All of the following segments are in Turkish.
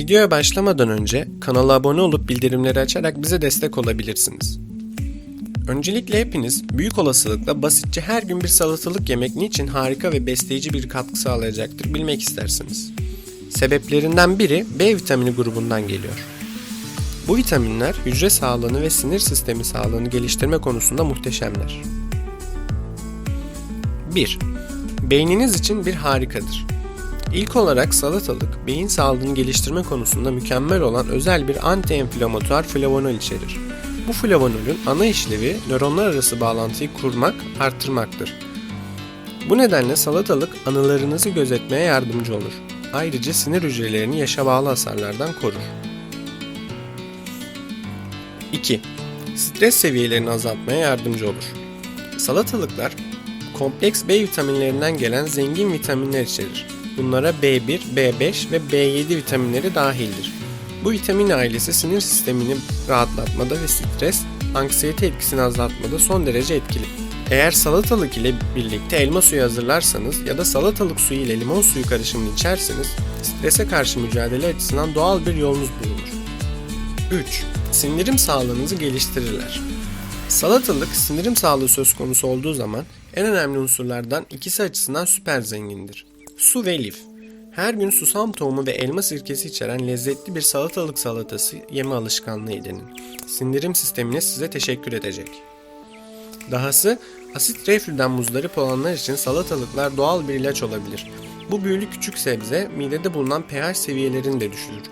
Videoya başlamadan önce kanala abone olup bildirimleri açarak bize destek olabilirsiniz. Öncelikle hepiniz büyük olasılıkla basitçe her gün bir salatalık yemek niçin harika ve besleyici bir katkı sağlayacaktır bilmek istersiniz. Sebeplerinden biri B vitamini grubundan geliyor. Bu vitaminler hücre sağlığını ve sinir sistemi sağlığını geliştirme konusunda muhteşemler. 1. Beyniniz için bir harikadır. İlk olarak salatalık, beyin sağlığını geliştirme konusunda mükemmel olan özel bir anti-enflamatuar flavonol içerir. Bu flavonolün ana işlevi nöronlar arası bağlantıyı kurmak, arttırmaktır. Bu nedenle salatalık anılarınızı gözetmeye yardımcı olur. Ayrıca sinir hücrelerini yaşa bağlı hasarlardan korur. 2. Stres seviyelerini azaltmaya yardımcı olur. Salatalıklar kompleks B vitaminlerinden gelen zengin vitaminler içerir. Bunlara B1, B5 ve B7 vitaminleri dahildir. Bu vitamin ailesi sinir sistemini rahatlatmada ve stres, anksiyete etkisini azaltmada son derece etkili. Eğer salatalık ile birlikte elma suyu hazırlarsanız ya da salatalık suyu ile limon suyu karışımını içerseniz strese karşı mücadele açısından doğal bir yolunuz bulunur. 3. Sindirim sağlığınızı geliştirirler. Salatalık sindirim sağlığı söz konusu olduğu zaman en önemli unsurlardan ikisi açısından süper zengindir. Su ve lif. Her gün susam tohumu ve elma sirkesi içeren lezzetli bir salatalık salatası yeme alışkanlığı edinin. Sindirim sistemine size teşekkür edecek. Dahası asit reflüden muzdarip olanlar için salatalıklar doğal bir ilaç olabilir. Bu büyülü küçük sebze midede bulunan pH seviyelerini de düşürür.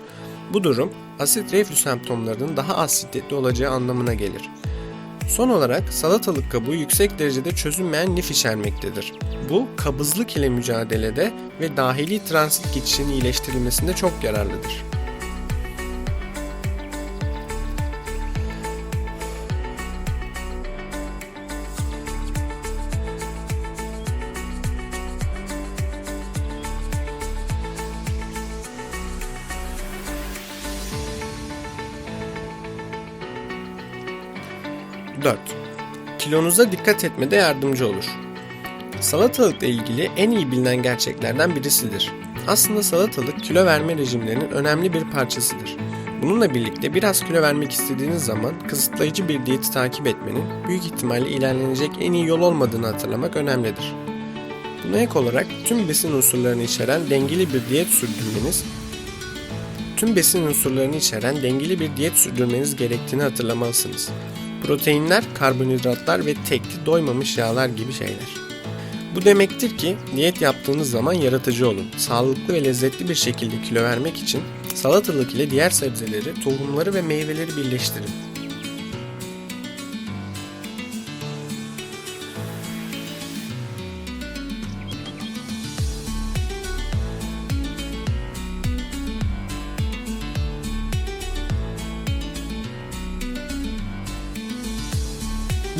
Bu durum asit reflü semptomlarının daha az şiddetli olacağı anlamına gelir. Son olarak salatalık kabuğu yüksek derecede çözünmeyen lif içermektedir. Bu kabızlık ile mücadelede ve dahili transit geçişinin iyileştirilmesinde çok yararlıdır. Dört. Kilonuza dikkat etmede yardımcı olur. Salatalıkla ilgili en iyi bilinen gerçeklerden birisidir. Aslında salatalık kilo verme rejimlerinin önemli bir parçasıdır. Bununla birlikte biraz kilo vermek istediğiniz zaman kısıtlayıcı bir diyeti takip etmenin büyük ihtimalle ilerlenecek en iyi yol olmadığını hatırlamak önemlidir. Buna ek olarak tüm besin unsurlarını içeren dengeli bir diyet sürdürmeniz tüm besin unsurlarını içeren dengeli bir diyet sürdürmeniz gerektiğini hatırlamalısınız. Proteinler, karbonhidratlar ve tekli doymamış yağlar gibi şeyler. Bu demektir ki diyet yaptığınız zaman yaratıcı olun. Sağlıklı ve lezzetli bir şekilde kilo vermek için salatalık ile diğer sebzeleri, tohumları ve meyveleri birleştirin.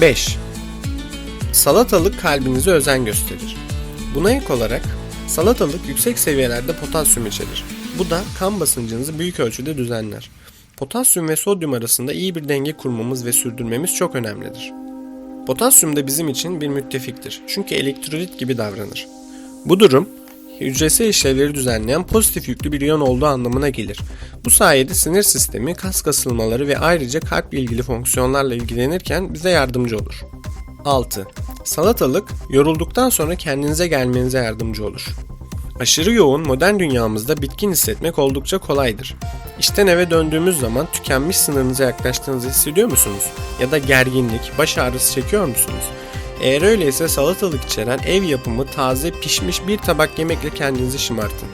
Beş. Salatalık kalbinize özen gösterir. Buna ek olarak salatalık yüksek seviyelerde potasyum içerir. Bu da kan basıncınızı büyük ölçüde düzenler. Potasyum ve sodyum arasında iyi bir denge kurmamız ve sürdürmemiz çok önemlidir. Potasyum da bizim için bir müttefiktir. Çünkü elektrolit gibi davranır. Bu durum hücresel işlevleri düzenleyen pozitif yüklü bir iyon olduğu anlamına gelir. Bu sayede sinir sistemi, kas kasılmaları ve ayrıca kalple ilgili fonksiyonlarla ilgilenirken bize yardımcı olur. 6. Salatalık yorulduktan sonra kendinize gelmenize yardımcı olur. Aşırı yoğun modern dünyamızda bitkin hissetmek oldukça kolaydır. İşten eve döndüğümüz zaman tükenmiş sınırınıza yaklaştığınızı hissediyor musunuz? Ya da gerginlik, baş ağrısı çekiyor musunuz? Eğer öyleyse salatalık içeren ev yapımı taze pişmiş bir tabak yemekle kendinizi şımartın.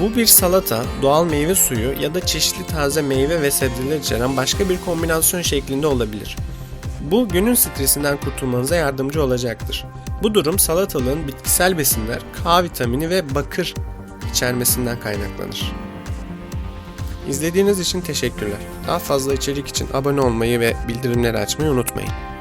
Bu bir salata, doğal meyve suyu ya da çeşitli taze meyve ve sebzeler içeren başka bir kombinasyon şeklinde olabilir. Bu günün stresinden kurtulmanıza yardımcı olacaktır. Bu durum salatalığın bitkisel besinler, K vitamini ve bakır içermesinden kaynaklanır. İzlediğiniz için teşekkürler. Daha fazla içerik için abone olmayı ve bildirimleri açmayı unutmayın.